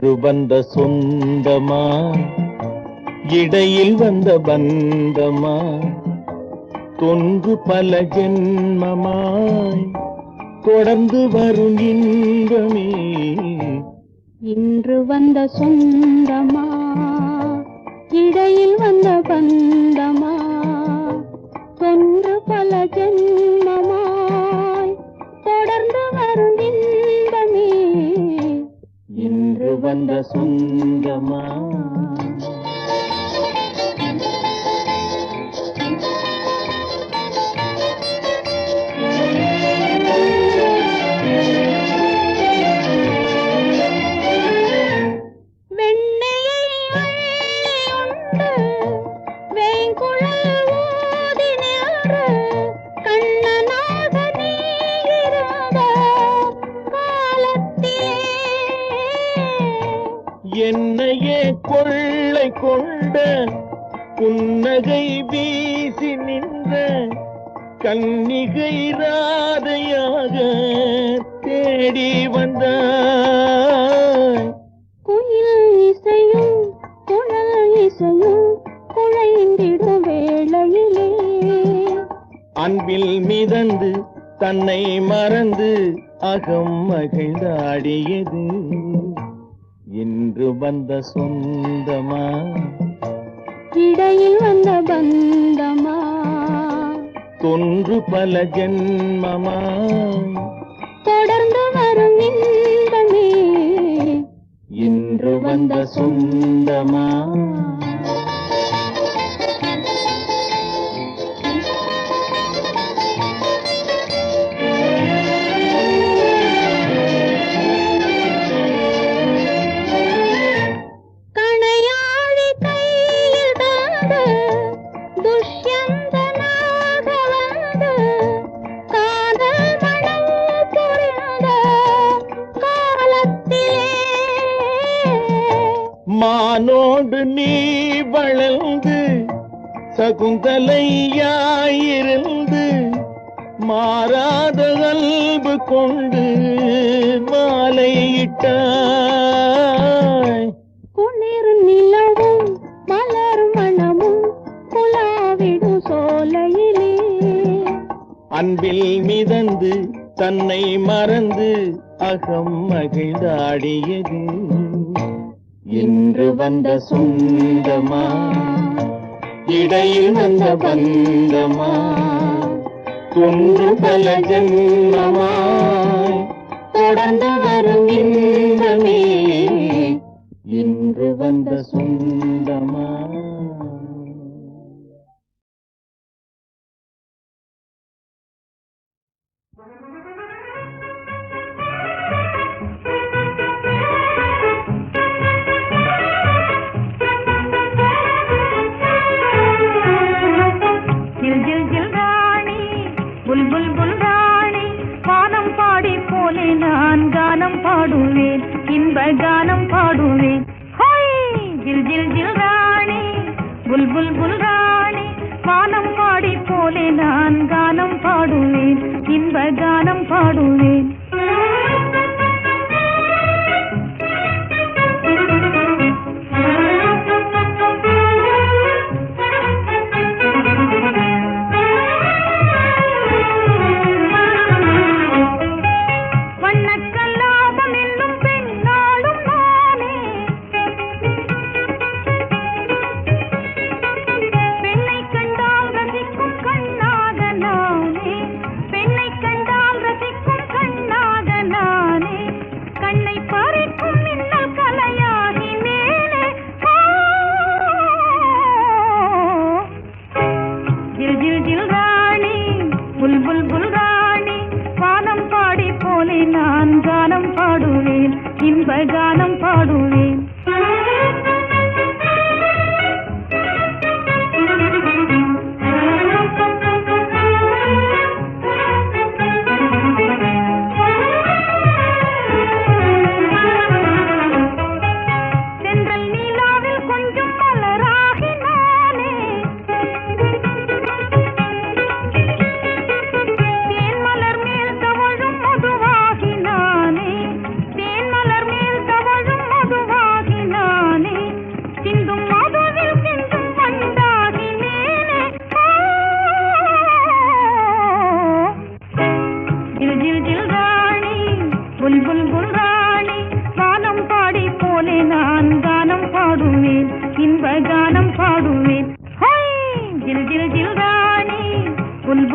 இன்று வந்த சொந்தமா? இடையில் வந்த பந்தமா? தொன்று பல ஜென்மமாய் தொடர்ந்து வரும் இன்பமே. இன்று வந்த சொந்தமா? இடையில் வந்த பந்தமா? தொன்று பல ஜென்மமாய் தொடர்ந்து வந்த சொந்தமா கொள்ளை கொண்ட புன்னகை வீசி நின்ற கன்னிகை ராதையாக தேடி வந்தாய். குயில் இசையும் குழல் இசையும் குழைந்திடும் வேளையிலே. அன்பில் மிதந்து தன்னை மறந்து அகம் மகிழ்ந்தாடியது. இன்று வந்த சொந்தமா? இடையில் வந்த பந்தமா? தொன்று பல ஜென்மமா? தொடர்ந்து வரும் இன்பமே. இன்று வந்த சொந்தமா? மானோடு நீ வளர்ந்து சகுந்தலையாயிருந்து மாறாத அன்பு கொண்டு மாலையிட்டாய். குளிர் நிலவும் மலர் மணமும் குலாவிடும் சோலையிலே. அன்பில் மிதந்து தன்னை மறந்து அகம் மகிழ்ந்தாடியது. இன்று வந்த சொந்தமா? இடையில் வந்த பந்தமா? தொன்று பல ஜென்மமாய் தொடர்ந்து வரும் இன்பமே. இன்று வந்த சொந்தமா? இன்ப கானம் பாடுவேன். ஹோய்! ஜில் ஜில் ஜில் ராணி. புல் புல் புல் ராணி. வானம் பாடி போலே நான் கானம் பாடுவேன். இன்ப கானம் பாடுவேன். இன்ப கானம் பாடுவேன். புல்புல் புல் கானம் பாடி போலே நான் கானம் பாடுவேன். இன்ப கானம் பாடுவேன். ஜில் ஜில் ஜில் ராணி புல்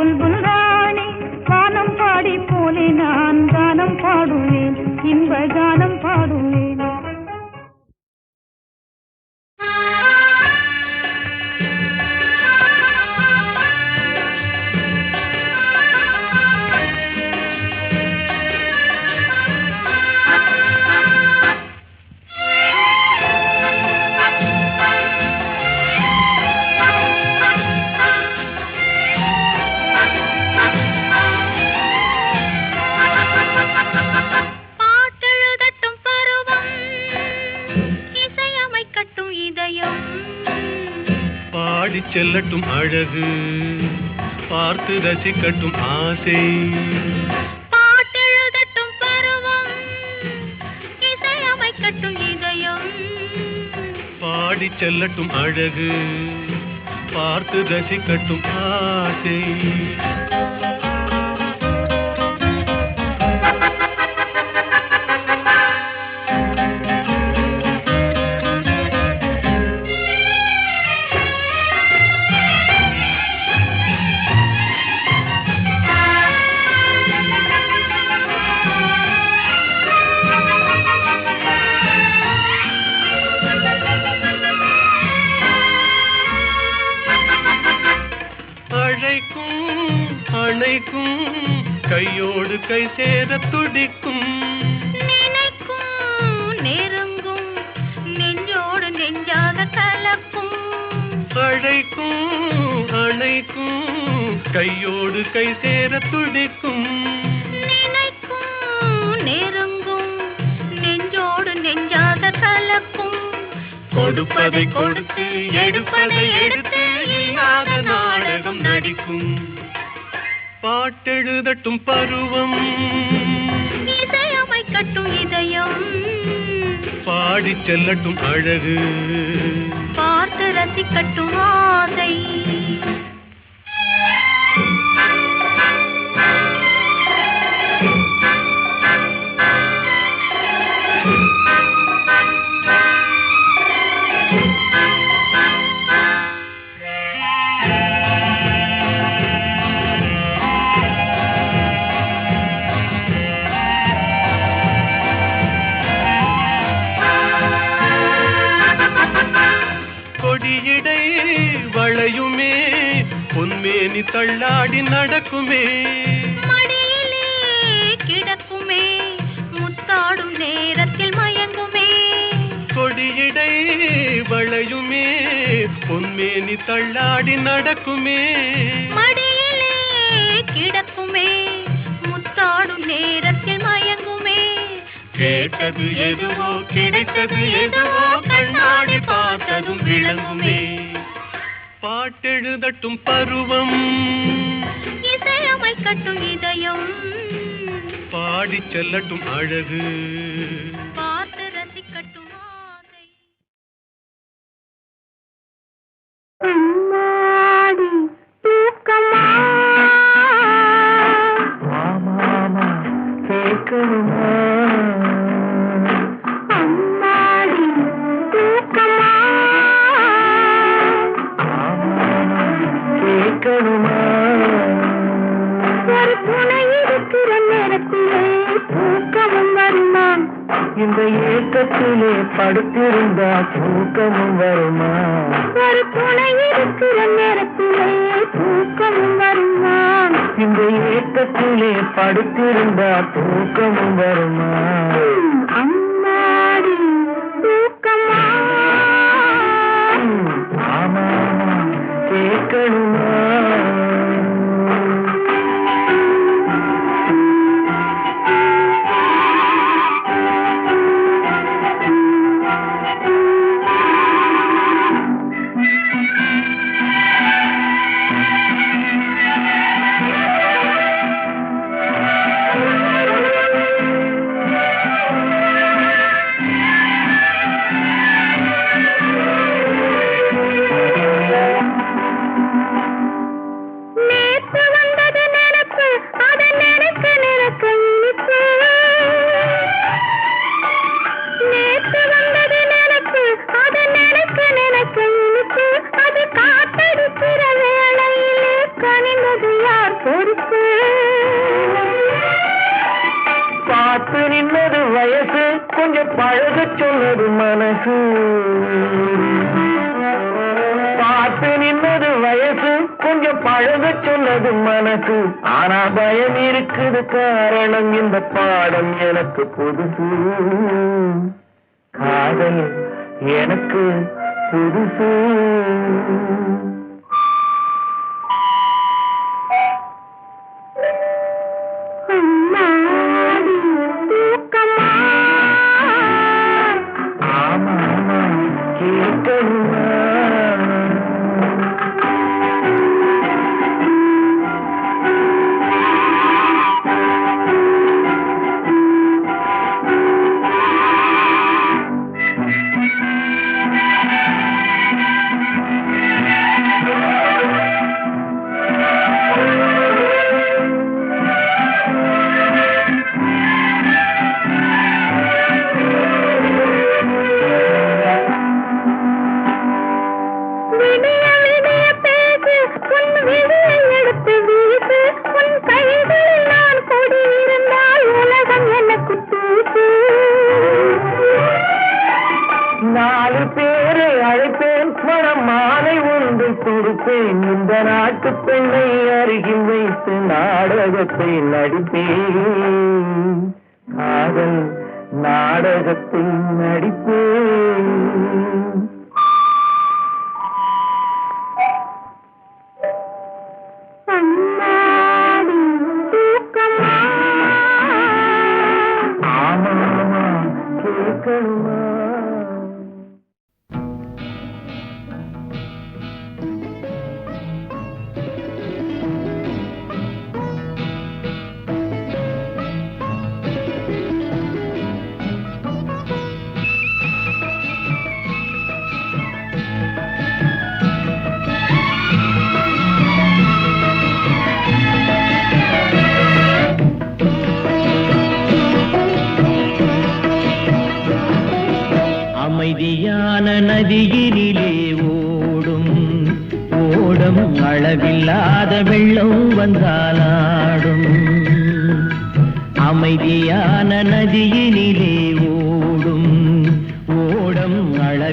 செல்லட்டும் அழகு பார்த்து ரசிக்கட்டும் ஆசை. பாட்டெழுதட்டும் பருவம் இசையமைக்கட்டும் இதயம். பாடிச் செல்லட்டும் அழகு பார்த்து ரசிக்கட்டும் ஆசை. நடிக்கும் பாட்டெழுதட்டும் பருவம். இசையமைக்கட்டும் இதயம். பாடிச் செல்லட்டும் அழகு. பார்த்து ரசிக்கட்டும் ஆசை. கொடியிடை வளையுமே பொன்மேனி தள்ளாடி நடக்குமே. மடியிலே கிடக்குமே முத்தாடும் நேரத்தில் மயங்குமே. கொடியிடை வளையுமே பொன்மேனி தள்ளாடி நடக்குமே. கேட்டது எதுவோ கிடைத்தது எதுவோ கண்ணாடி பார்த்ததும் விளங்குமே. பாட்டெழுதட்டும் பருவம். இசையமைக்கட்டும் இதயம். பாடிச் செல்லட்டும் அழகு. ஏக்கத்திலே படுத்திருந்தா தூக்கமும் வருமா பயம் காரணம். இந்த பாடம் எனக்கு புதுசு. காதல் எனக்கு புதுசு. கொடுப்பேன் இந்த நாட்டு பெண்ணை அருகில் வைத்து நாடகத்தை நடிப்பேன்.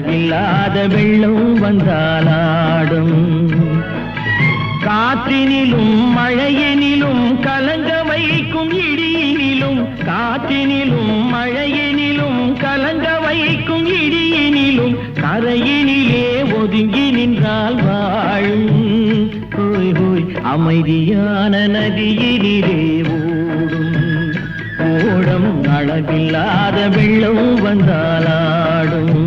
அளவில்லாத வெள்ளம் வந்தாலாடும் காற்றினிலும் மழையெனிலும் கலங்க வைக்கும் இடியினிலும் காற்றினிலும் மழையெனிலும் கலங்க வைக்கும் இடியினிலும் கரையினிலே ஒதுங்கி நின்றால் வாழும் ஹோய் ஹோய் அமைதியான நதியினிலே ஓடும். ஓடம் அளவில்லாத வெள்ளம் வந்தாலாடும்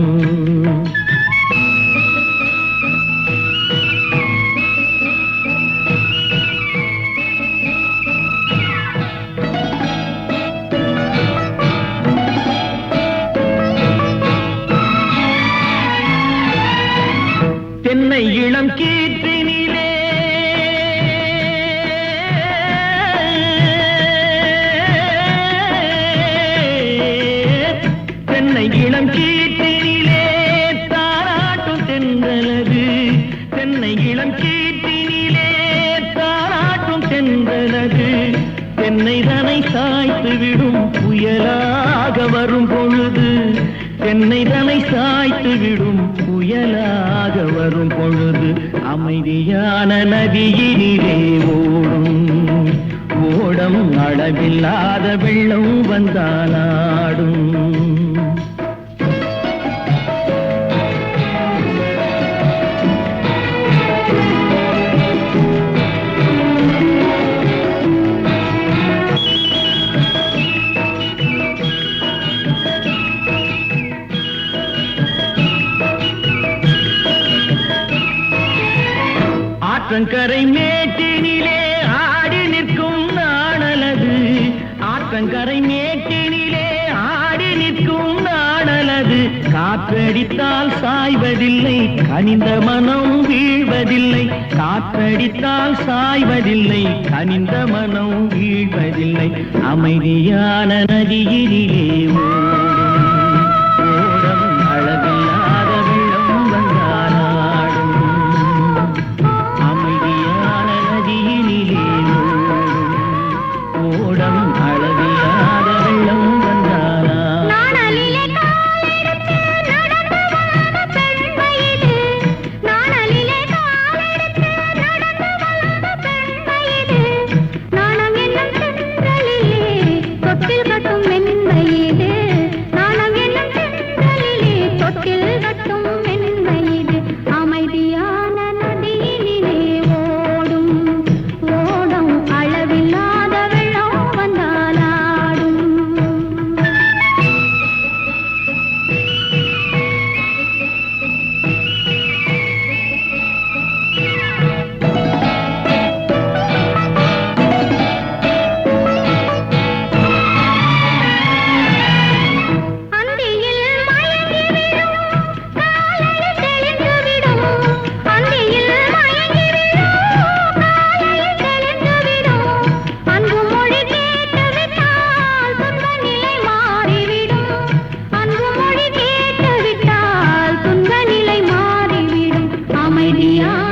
தென்னை சாய்த்து விடும் புயலாக வரும் பொழுது அமைதியான நதியினிலே ஓடும். ஓடம் அளவில்லாத வெள்ளம் வந்தாலாடும் ஆற்றங்கரை மேட்டினிலே ஆடி நிற்கும் நாடலது ஆற்றங்கரை மேட்டினிலே ஆடி நிற்கும் நாடலது காற்றடித்தால் சாய்வதில்லை கனிந்த மனம் வீழ்வதில்லை. காற்றடித்தால் சாய்வதில்லை கனிந்த மனம் வீழ்வதில்லை. அமைதியான நதியினிலே ஓடும். Yeah.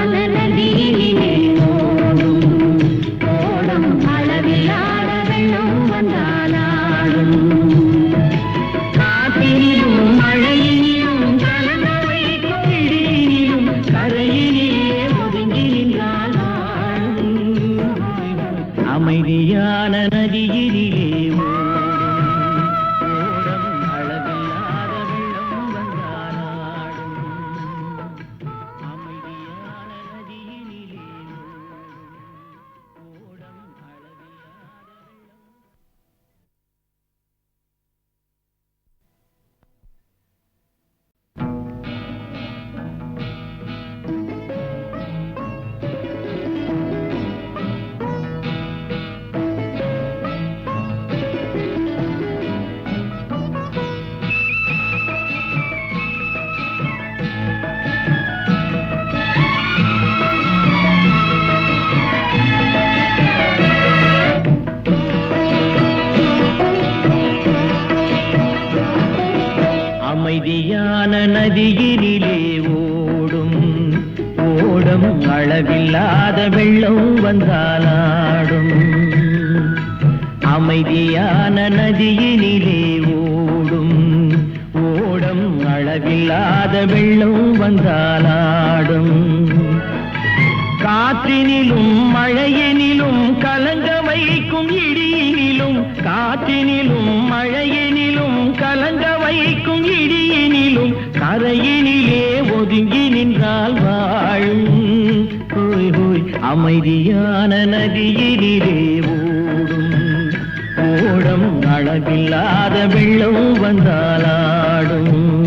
இல்லாத வெள்ளம் வந்தாலாடும். காற்றினிலும் மழையெனிலும் கலங்க வைக்கும் இடியினிலும் காற்றினிலும் மழையெனிலும் கலங்க வைக்கும் இடியினிலும் கரையினிலே ஒதுங்கி நின்றால் வாழும். ஹோய் ஹோய் அமைதியான நதியினிலே ஓடும். ஓடம் அளவில்லாத வெள்ளம் வந்தாலாடும்.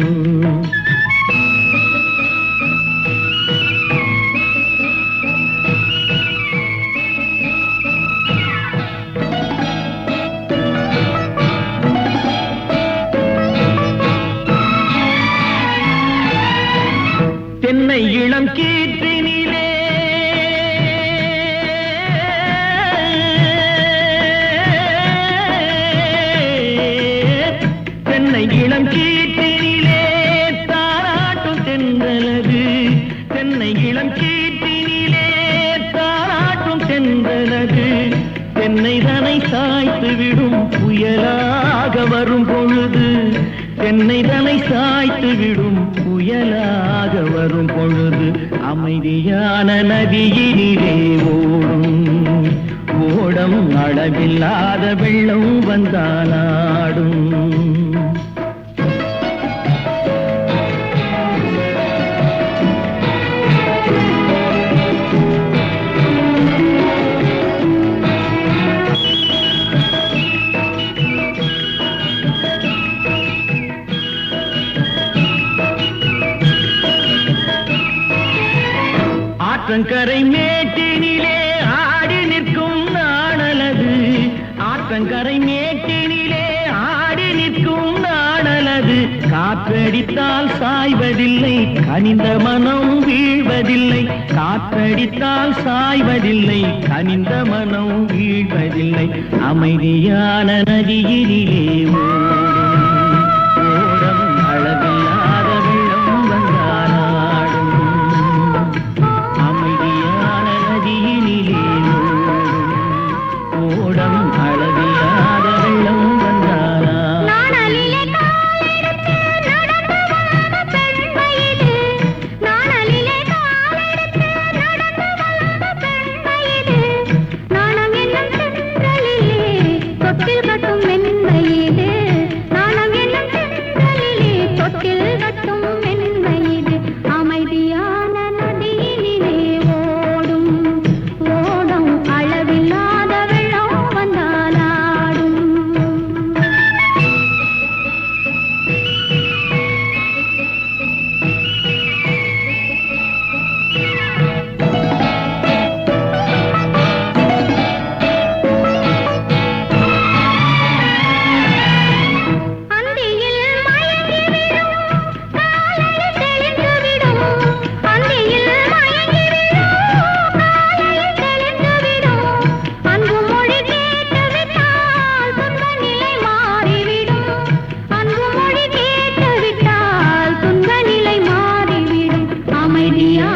காணாத வெள்ளம் வந்தாலாடும் ஆற்றங்கரை மே காற்றடித்தால் சாய்வதில்லை கனிந்த மனம் வீழ்வதில்லை. காற்றடித்தால் சாய்வதில்லை கனிந்த மனம் வீழ்வதில்லை. அமைதியான நதியிலே விடியா